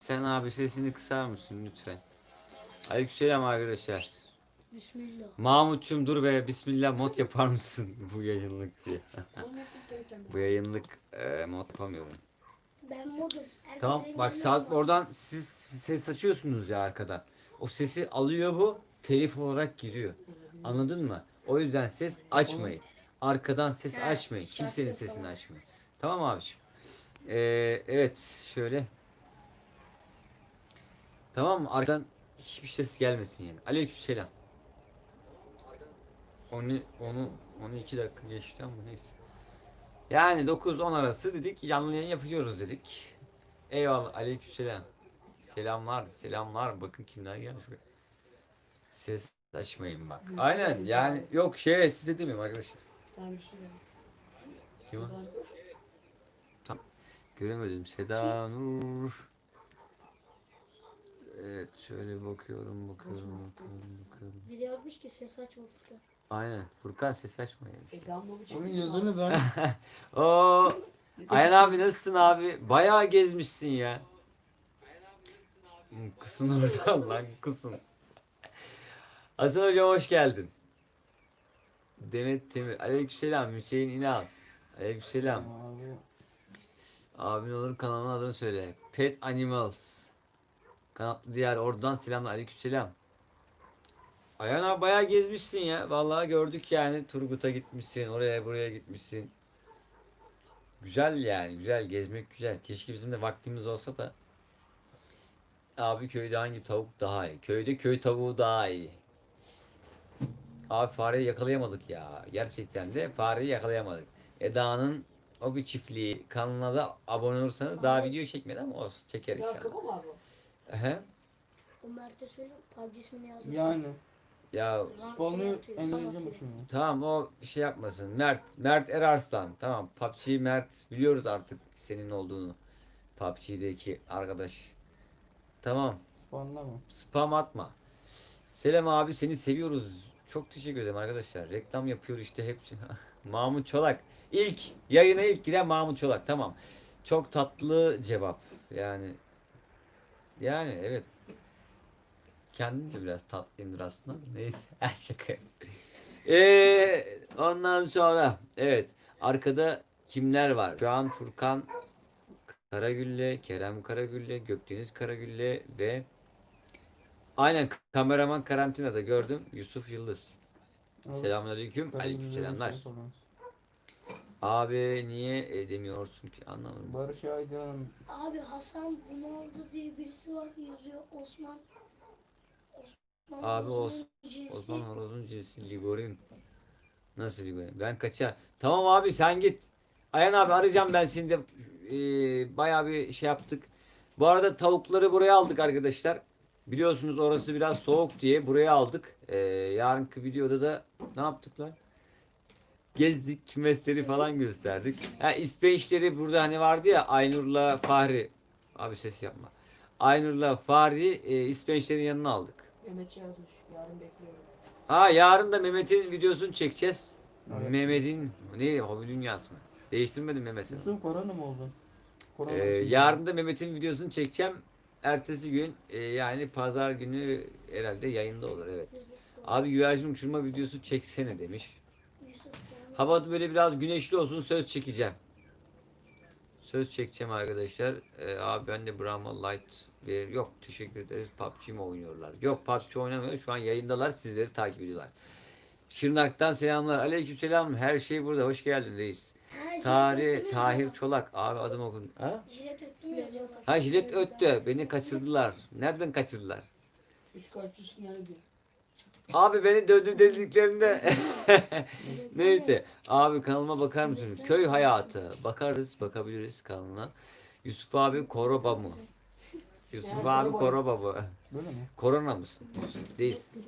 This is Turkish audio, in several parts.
Sen abi sesini kısar mısın lütfen? Aleykümselam arkadaşlar. Bismillah. Mahmutçum dur be bismillah mod yapar mısın bu yayınlık diye. bu yayınlık e, mod yapamıyorum. Ben modum. Herkes Tamam bak saat oradan siz ses açıyorsunuz ya arkadan. O sesi alıyor bu telif olarak giriyor. Anladın mı? O yüzden ses açmayın. Arkadan ses açmayın. Kimsenin sesini açmayın. Tamam abiciğim. Ee, evet şöyle. Tamam mı? Arkadan hiçbir ses gelmesin yani. Aleykümselam. Onu onu onu iki dakika geçti ama neyse. Yani 9-10 arası dedik canlı yayın yapıyoruz dedik. Eyvallah aleykümselam. Selamlar selamlar bakın kimler gelmiş buraya. Ses açmayın bak. Aynen yani yok şey size demiyorum arkadaşlar. Kim o? Göremedim Seda Nur. Şöyle bakıyorum bakıyorum bakıyorum bakıyorum. Biri yazmış ki ses açma Furkan. Aynen Furkan ses açmayın. Onun yazını ben. Oo Ayhan abi nasılsın abi? Bayağı gezmişsin ya. Hmm, Kısın orada lan kısın. Hasan hocam hoş geldin. Demet Temir. Aleykümselam Hüseyin İnal. Aleykümselam. Abi, Abin olur kanalın adını söyle. Pet Animals. Kanatlı diğer oradan selamlar. Aleykümselam. Ayhan abi bayağı gezmişsin ya. Vallahi gördük yani. Turgut'a gitmişsin. Oraya buraya gitmişsin. Güzel yani. Güzel. Gezmek güzel. Keşke bizim de vaktimiz olsa da. Abi köyde hangi tavuk daha iyi? Köyde köy tavuğu daha iyi. Abi fareyi yakalayamadık ya. Gerçekten de fareyi yakalayamadık. Eda'nın o bir çiftliği kanalına da abone olursanız daha video çekmedi ama olsun çeker Ya Ehe. O Mert'e söyle PUBG ismini yazmasın. yani. Ya Spawn'u şey şimdi. tamam o bir şey yapmasın. Mert Mert Erarslan. Tamam PUBG Mert biliyoruz artık senin olduğunu. PUBG'deki arkadaş. Tamam. Spawn'la mı? Spam atma. Selam abi seni seviyoruz. Çok teşekkür ederim arkadaşlar. Reklam yapıyor işte hepsi. Mahmut Çolak. İlk yayına ilk giren Mahmut Çolak. Tamam. Çok tatlı cevap. Yani yani evet. Kendim de biraz tatlıyımdır aslında. Neyse. Şaka. Ee, ondan sonra evet. Arkada kimler var? Şu an Furkan Karagülle, Kerem Karagülle, Gökdeniz Karagülle ve Aynen kameraman karantinada gördüm. Yusuf Yıldız. Selamünaleyküm. Aleykümselamlar. Abi niye edemiyorsun ki anlamadım. Barış Aydın. Abi Hasan Bunaldı diye birisi var yazıyor Osman. Osman Abi Os- cinsi. Osman Horoz'un cinsi Ligorin. Nasıl Ligorin? Ben kaçar. Tamam abi sen git. Ayhan abi arayacağım ben seni de. Ee, bayağı bir şey yaptık. Bu arada tavukları buraya aldık arkadaşlar. Biliyorsunuz orası biraz soğuk diye buraya aldık. Ee, yarınki videoda da ne yaptık lan? Gezdik, kümesleri falan gösterdik. Ha, İspençleri burada hani vardı ya Aynur'la Fahri. Abi ses yapma. Aynur'la Fahri e, İspençlerin yanına aldık. Mehmet yazmış. Yarın bekliyorum. Ha yarın da Mehmet'in videosunu çekeceğiz. Evet. Mehmet'in ne hobi dünyası mı? Değiştirmedim Mehmet'in. Yusuf korona mı oldun? Korona Ee, mısın? yarın da Mehmet'in videosunu çekeceğim. Ertesi gün e, yani pazar günü herhalde yayında olur evet. Abi güvercin uçurma videosu çeksene demiş. Yusuf, Hava böyle biraz güneşli olsun söz çekeceğim. Söz çekeceğim arkadaşlar. Ee, abi ben de Brahma Light bir yok teşekkür ederiz. PUBG mi oynuyorlar? Yok PUBG oynamıyor. Şu an yayındalar. Sizleri takip ediyorlar. Şırnak'tan selamlar. Aleykümselam. Her şey burada. Hoş geldin reis. Jilet Tarih Tahir? Çolak. Abi adım okudum. Ha? Jilet öttü? Ha jilet öttü. Beni kaçırdılar. Nereden kaçırdılar? Üç yani diyor. Abi beni dövdü dediklerinde neyse abi kanalıma bakar mısın? Köy hayatı bakarız bakabiliriz kanalına. Yusuf abi koroba mı? Yusuf Ya, abi koroba. mı? Böyle mi? Korona mısın? Yusuf değilsin.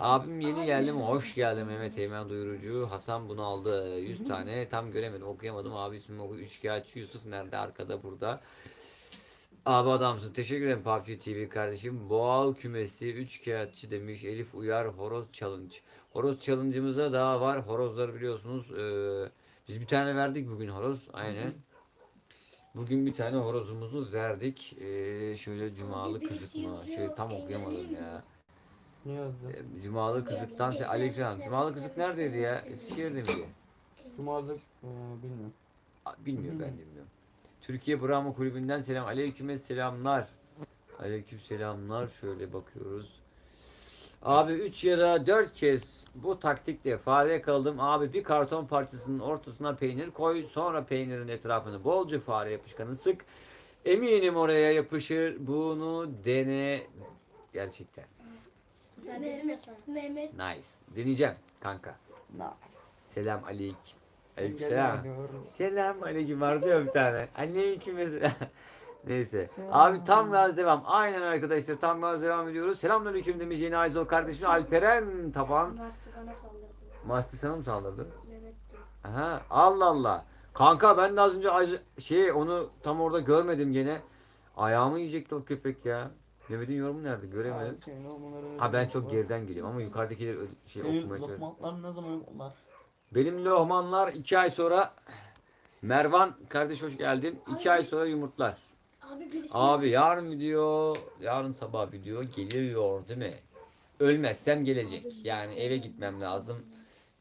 Abim yeni geldi mi? Hoş geldin Mehmet Eymen Duyurucu. Hasan bunu aldı 100 tane. Tam göremedim okuyamadım. Abi ismimi oku. Üçkağıtçı Yusuf nerede? Arkada burada. Abi adamsın. Teşekkür ederim PUBG TV kardeşim. Boğal kümesi 3 kağıtçı demiş. Elif Uyar Horoz Challenge. Horoz Challenge'ımıza daha var. Horozları biliyorsunuz. Ee, biz bir tane verdik bugün horoz. Aynen. Bugün bir tane horozumuzu verdik. Ee, şöyle cumalı yazıyor, Şöyle tam okuyamadım ya. Ne yazdı? Ee, Cumalı kızıktan se Aleykümselam. Cumalı kızık neredeydi ya? Eskişehir'de miydi? Cumalık e, bilmiyorum. Aa, Bilmiyorum ben de bilmiyorum. Türkiye Brahma Kulübü'nden selam. Aleyküm selamlar. Aleyküm selamlar. Şöyle bakıyoruz. Abi 3 ya da 4 kez bu taktikle fare kaldım. Abi bir karton parçasının ortasına peynir koy. Sonra peynirin etrafını bolca fare yapışkanı sık. Eminim oraya yapışır. Bunu dene. Gerçekten. Ben dedim ya sana. Mehmet Nice. Deneyeceğim kanka. Nice. Selam aleyküm. Aleyküm selam. Aleyküm vardı ya bir tane. Aleyküm. Neyse. Selam. Abi tam gaz devam. Aynen arkadaşlar tam gaz devam ediyoruz. Selamünaleyküm demiş yeni Ayzo kardeşim Alperen Taban. Masterhan'a saldırdı. Master sana mı saldırdı? Mehmet. Aha Allah Allah. Kanka ben de az önce şey onu tam orada görmedim gene. Ayağımı yiyecekti o köpek ya. Mehmet'in yorumu nerede göremedim. Abi senin Ha ben çok geriden geliyorum ama yukarıdakileri şey Senin okumaya çalışıyorum. lokmalar ne zaman onlar? Benim lohmanlar iki ay sonra Mervan kardeş hoş geldin. İki ay sonra yumurtlar. Abi birisi Abi yarın video, yarın sabah video geliyor değil mi? Ölmezsem gelecek. Yani eve gitmem lazım.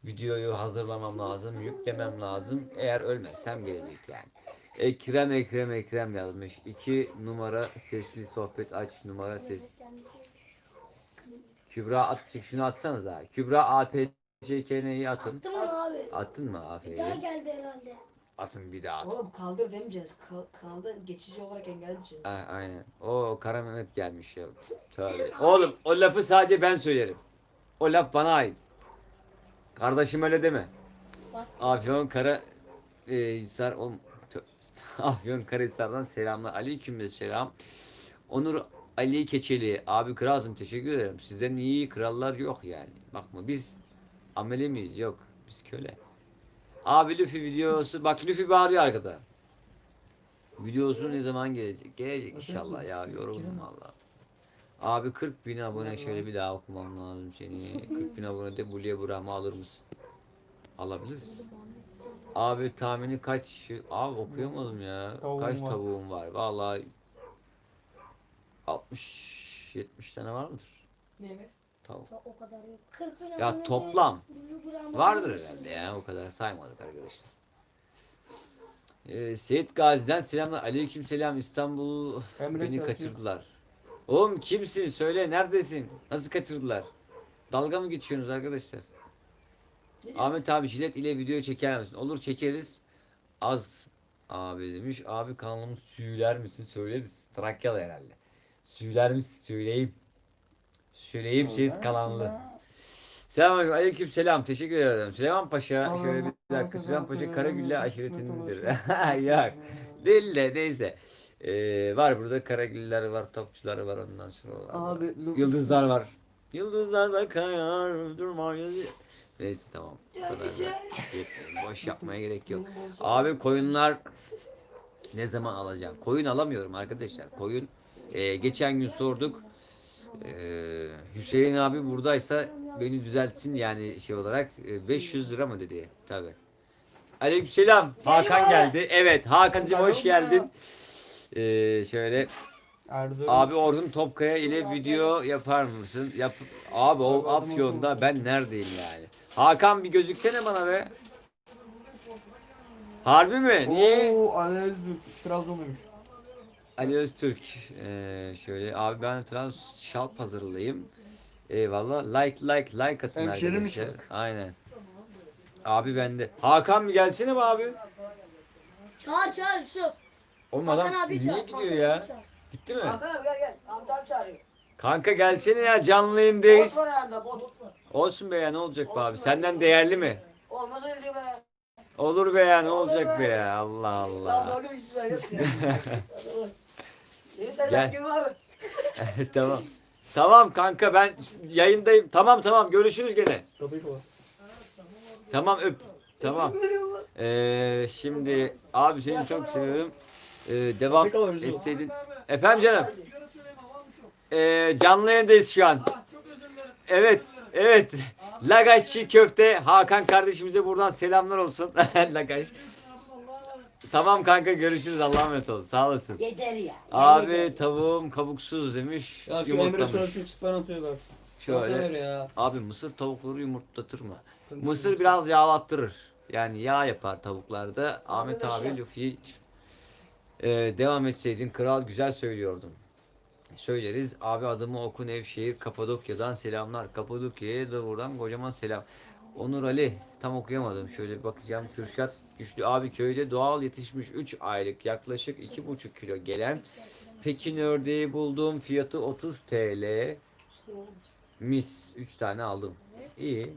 Videoyu hazırlamam lazım, yüklemem lazım. Eğer ölmezsem gelecek yani. Ekrem Ekrem Ekrem yazmış. İki numara sesli sohbet aç numara ses. Kendisi. Kübra at şunu atsanız ha. Kübra ATCKN'yi atın. Attım abi. Attın mı? Bir daha Aferin. geldi herhalde. Atın bir daha at. Oğlum kaldır demeyeceğiz. Kal kaldır geçici olarak engelleyeceğiz. A- Aynen. O Kara Mehmet gelmiş ya. Tövbe. Oğlum o lafı sadece ben söylerim. O laf bana ait. Kardeşim öyle deme. Bak. Afyon Kara e, Hisar o Afyon Karahisar'dan selamlar. Aleyküm selam. Onur Ali Keçeli. Abi kralsın teşekkür ederim. Sizden iyi krallar yok yani. Bakma biz amele miyiz? Yok. Biz köle. Abi Luffy videosu. Bak Luffy bağırıyor arkada. Videosu ne zaman gelecek? Gelecek inşallah ya. Yoruldum valla. Abi 40 bin abone şöyle bir daha okumam lazım seni. 40 bin abone de Bulya Buram'ı alır mısın? Alabiliriz. Abi tahmini kaç? Abi okuyamadım ya. Tavuğum kaç var. tavuğum var? Vallahi 60 70 tane var mıdır? Ne mi? Tavuk. O kadar yok. 40 bin Ya toplam. Vardır herhalde ya. O kadar saymadık arkadaşlar. Ee, Seyit Gazi'den selamlar. Aleyküm selam İstanbul. Emre Beni Selçuk. kaçırdılar. Oğlum kimsin? Söyle neredesin? Nasıl kaçırdılar? Dalga mı geçiyorsunuz arkadaşlar? Ahmet abi jilet ile video çeker misin? Olur çekeriz. Az abi demiş. Abi kanalımı süyler misin? Söyleriz. Trakyalı herhalde. Süyler misin? Söyleyeyim. Söyleyeyim Seyit kanallı. Selamünaleyküm. Aleyküm selam. Teşekkür ederim. Süleyman Paşa. Allah'ım Şöyle bir dakika. Allah Süleyman Paşa Allah, Karagülle Allah, aşiretindir. Yok. Değil de neyse. Ee, var burada Karagüller var, topçular var ondan sonra. var. Abi Luffy- Yıldızlar var. Yıldızlar da kayar durmayız. Neyse tamam. Bu kadar da şey. Boş yapmaya gerek yok. Abi koyunlar ne zaman alacağım? Koyun alamıyorum arkadaşlar. Koyun e, geçen gün sorduk. E, Hüseyin abi buradaysa beni düzeltsin yani şey olarak e, 500 lira mı dedi tabi. Aleykümselam. Hakan geldi. Evet Hakan'cığım hoş geldin. E, şöyle Erzurum. Abi Orhun Topkaya ile video yapar mısın? Yap abi o Afyon'da ben neredeyim yani? Hakan bir gözüksene bana be. Harbi mi? Niye? Oo Alezü. Trabzonluymuş. Ali Öztürk. Ee, şöyle abi ben Trans Şalp hazırlayayım. Eyvallah. Like like like atın Hemşerimiş arkadaşlar. bak. Aynen. Abi bende. Hakan bir gelsene be abi. Çağır çağır Yusuf. Oğlum Hakan adam abi niye çağır. gidiyor Hakan ya? abi çağır. Gitti mi? Hakan abi gel gel. Abi çağırıyor. Kanka gelsene ya canlı Bot yayındayız. var aranda bot. Olsun be ya ne olacak be abi? be. Senden değerli mi? Olmaz öyle be. Olur be ya ne Olur olacak be. be ya Allah Lan Allah. dalga mı geçiyorsun ya? Seni sen Gel. abi. tamam. Tamam kanka ben yayındayım. Tamam tamam görüşürüz gene. Kapıyı kapat. Tamam öp. Tamam. Ee, şimdi abi seni çok seviyorum. Ee, devam etseydin. Efendim canım. Ee, canlı yayındayız şu an. Evet. Evet. Lagaş çiğ köfte. Hakan kardeşimize buradan selamlar olsun. Lagaş. Tamam kanka görüşürüz Allah'a emanet ol. Sağ olasın. Yeter ya. Abi tavuğum kabuksuz demiş. Ya şu Emre yumurtlamış. Sörçük spam atıyor bak. Şöyle. Ya. Abi mısır tavukları yumurtlatır mı? Mısır biraz yağlattırır. Yani yağ yapar tavuklarda. Ahmet abi Luffy Ee, devam etseydin kral güzel söylüyordun. Söyleriz. Abi adımı oku Nevşehir Kapadokya'dan selamlar. Kapadokya'ya da buradan kocaman selam. Onur Ali tam okuyamadım. Şöyle bir bakacağım. Kürşat Güçlü abi köyde doğal yetişmiş 3 aylık yaklaşık 2,5 kilo gelen Pekin ördeği bulduğum fiyatı 30 TL. Mis 3 tane aldım. İyi.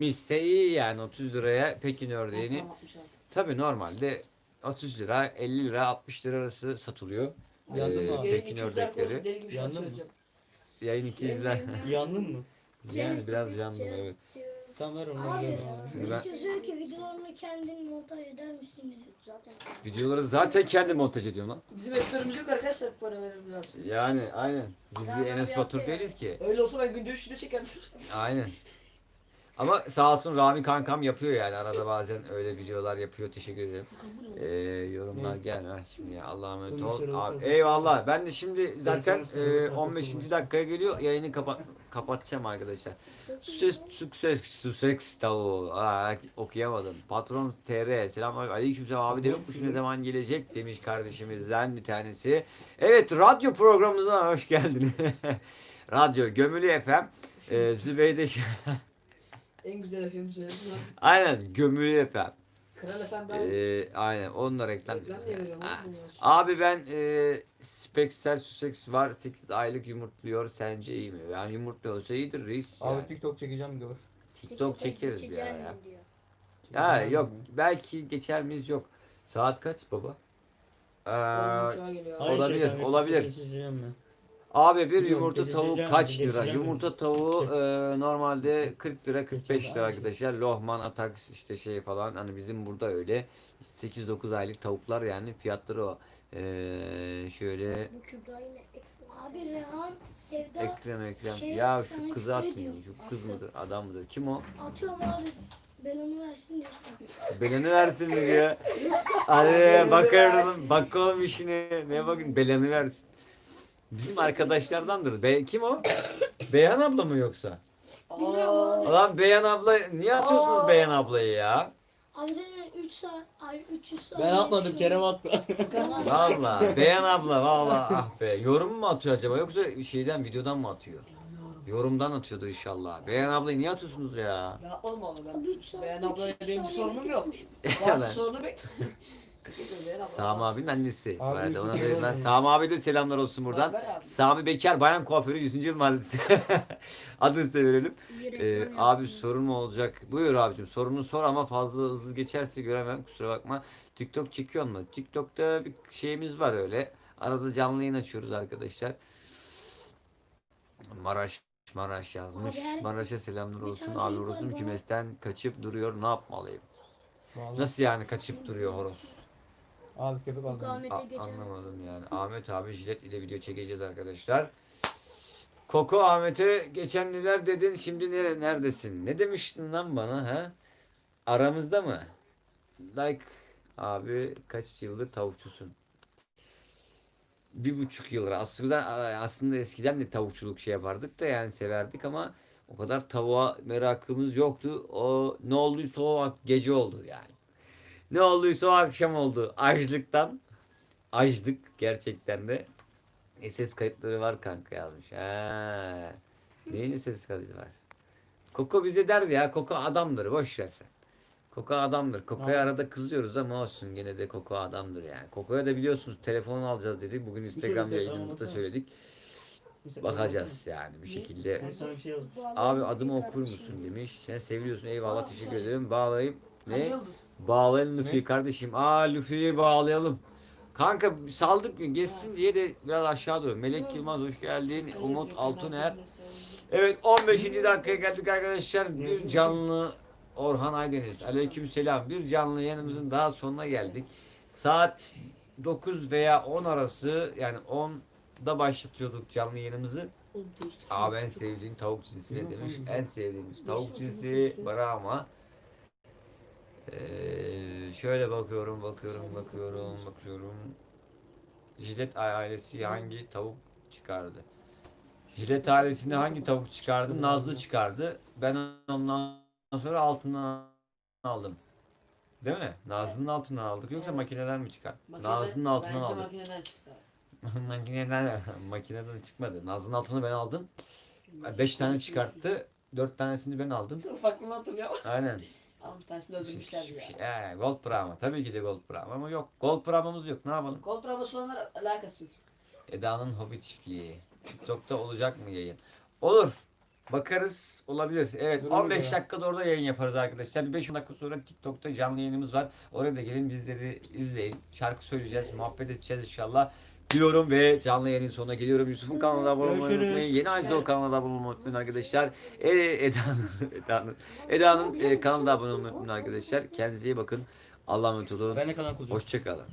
Misse iyi yani 30 liraya Pekin ördeğini. Tamam, 66. Tabi normalde 30 lira 50 lira 60 lira arası satılıyor. Yandın mı Ee, abi? Pekin 200 lira koysa ördekleri. Yandın mı? Yayın 200 lira. Yandın mı? yani biraz yandım evet. Tamam ver onu. Abi, ben- birisi yazıyor ki videolarını kendin montaj eder misin diyor zaten. Videoları zaten kendi montaj ediyorum lan. Bizim editörümüz yok arkadaşlar para verelim yapsın. Yani aynen. Biz bir Enes Batur değiliz ki. Öyle olsa ben günde 3 video çekerdim. Aynen. Ama sağ olsun Rami kankam yapıyor yani arada bazen öyle videolar yapıyor teşekkür ederim. Ee, yorumlar gel ha şimdi ya Allah'a emanet ol. Abi, eyvallah. Ben de şimdi zaten e, profesör 15. var. dakikaya geliyor. Yayını kapat kapatacağım arkadaşlar. Ses sukses suseks tavuğu. Aa, okuyamadım. Patron TR. Selamlar. Aleykümselam abi de yok mu şu ne zaman gelecek demiş kardeşimizden bir tanesi. Evet radyo programımıza hoş geldiniz. radyo Gömülü FM. E, Zübeyde En güzel efendim söyledim. Aynen Gömülü FM. Kral efendim ben. Ee, aynen onunla reklam. Reklam Ha. ya? Abi ben e, Speksel Sussex var 8 aylık yumurtluyor sence iyi mi? Yani yumurtluyorsa iyidir reis. Abi yani. TikTok çekeceğim videolar. TikTok çekeriz bir ara ya. diyor. Ha yok mi? belki geçer miyiz yok. Saat kaç baba? Ee, olabilir, TikTok olabilir. Geçeceğim abi bir Biliyorum, yumurta geçeceğim, tavuk kaç lira? geçeceğim. Yumurta tavuğu e, normalde 40 lira 45 Geçeceğim, lira arkadaşlar. Lohman, Atax işte şey falan hani bizim burada öyle 8-9 aylık tavuklar yani fiyatları o. Ee, şöyle Bu Kübra yine ekran. Abi Rehan Sevda Ekrem Ekrem. Şey, ya sana şu kızı küfür atın. ediyor. Şu kız mıdır? Adam mıdır? Kim o? atıyorum abi. Ben onu versin diyorsun. Belanı versin mi diyor. Hadi bakalım. Bakalım işine. Ne bakın belanı versin. Bizim arkadaşlardandır. Be kim o? Beyhan abla mı yoksa? Aa, Lan Beyhan abla niye atıyorsunuz Aa. Beyhan ablayı ya? Abi senin 3 saat, ay 300 saat. Ben atmadım Kerem attı. Valla Beyhan abla valla ah be. Yorum mu atıyor acaba yoksa şeyden videodan mı atıyor? Yorumdan atıyordu inşallah. Beyhan ablayı niye atıyorsunuz ya? Ya olma oğlum ben. Abi 3 saat. Beyan 300 abla benim bir sorunum yok. Varsa sorunu bek. Sami abinin annesi. Abi Bu arada yüzüncü ona da oldu. Sami abi de selamlar olsun buradan. Abi. Sami Bekar Bayan Kuaförü 100. Yıl Mahallesi. Adını size verelim. Ee, abi sorun mu olacak? Buyur abicim sorunu sor ama fazla hızlı geçerse göremem kusura bakma. TikTok çekiyor mu? TikTok'ta bir şeyimiz var öyle. Arada canlı yayın açıyoruz arkadaşlar. Maraş Maraş yazmış. Abi her- Maraş'a selamlar olsun. tane Abi çocuk var horozum bana- kümesten kaçıp duruyor. Ne yapmalıyım? Vallahi. Nasıl yani kaçıp duruyor horoz? Abi köpek Bak aldım. Ahmet'e A- geçen. anlamadım yani. Ahmet abi jilet ile video çekeceğiz arkadaşlar. Koko Ahmet'e geçen neler dedin şimdi nere neredesin? Ne demiştin lan bana ha? Aramızda mı? Like abi kaç yıldır tavukçusun? Bir buçuk yıldır. Aslında, aslında eskiden de tavukçuluk şey yapardık da yani severdik ama o kadar tavuğa merakımız yoktu. O ne olduysa o gece oldu yani. Ne olduysa o akşam oldu. Açlıktan. Açlık gerçekten de. E, ses kayıtları var kanka yazmış. Ha. Neyin ses kaydı var? Koko bize derdi ya. Koko adamdır. Boş ver sen. Koko adamdır. Koko'ya arada kızıyoruz ama olsun. Gene de Koko adamdır yani. Koko'ya da biliyorsunuz telefon alacağız dedik. Bugün Instagram sürü yayınında da söyledik. Neyse, Bakacağız yani bir şekilde. Şey. Abi adımı okur musun demiş. Sen seviyorsun eyvallah teşekkür ederim. Bağlayıp Hadi ne? Yıldız. Bağlayalım Ne? Luffy'yi kardeşim. Aa Luffy'yi bağlayalım. Kanka saldık mı geçsin diye de biraz aşağı doğru. Melek Yılmaz hoş geldin. Umut Altuner. Evet 15. dakikaya geldik arkadaşlar. Bir canlı Orhan Aydeniz. Aleyküm selam. Bir canlı yanımızın daha sonuna geldik. Saat 9 veya 10 arası yani 10'da başlatıyorduk canlı yayınımızı. Abi en sevdiğin tavuk cinsi ne demiş? En sevdiğimiz tavuk cinsi Brahma. Ee, şöyle bakıyorum, bakıyorum, bakıyorum, bakıyorum. Jilet ailesi hangi tavuk çıkardı? Jilet ailesinde hangi tavuk çıkardı? Nazlı çıkardı. Ben ondan sonra altından aldım. Değil mi? Nazlı'nın altından aldık yoksa makineden mi çıkar? Nazlı'nın altından aldık. makineden çıktı makineden makineden çıkmadı. Nazlı'nın altını ben aldım. 5 tane çıkarttı. 4 tanesini ben aldım. Ufaklığını hatırlıyorum. Aynen. Ama bir tanesini öldürmüşlerdi ya. Şey, ee, gold Prama. Tabii ki de Gold Prama ama yok. Gold Prama'mız yok. Ne yapalım? Gold Bravo'su olanlar like atsın. Eda'nın hobi çiftliği. TikTok'ta olacak mı yayın? Olur. Bakarız. Olabilir. Evet. Olur 15 ya. dakikada orada yayın yaparız arkadaşlar. Bir 5 dakika sonra TikTok'ta canlı yayınımız var. Oraya da gelin bizleri izleyin. Şarkı söyleyeceğiz. Muhabbet edeceğiz inşallah. Diyorum ve canlı yayının sonuna geliyorum. Yusuf'un kanalına abone olmayı Görüşürüz. unutmayın. Yeni Aydol kanalına abone olmayı unutmayın arkadaşlar. E, Eda'nın Eda'nın Eda'nın e, kanalına abone olmayı unutmayın arkadaşlar. Kendinize iyi bakın. Allah'a emanet olun. Ben ne kadar kuracağım? Hoşçakalın.